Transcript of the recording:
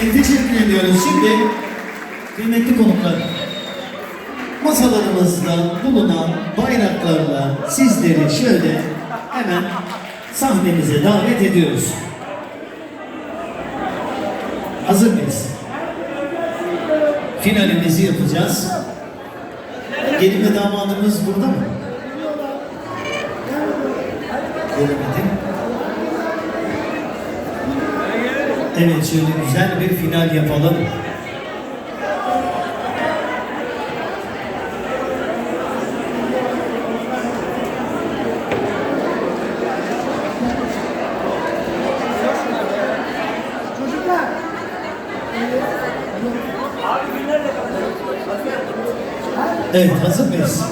teşekkür ediyoruz. Şimdi kıymetli konuklar, masalarımızda bulunan bayraklarla sizleri şöyle hemen sahnemize davet ediyoruz. Hazır mıyız? Finalimizi yapacağız. Gelin ve damadımız burada mı? Göremedim. Evet şöyle güzel bir final yapalım. Evet hazır mıyız?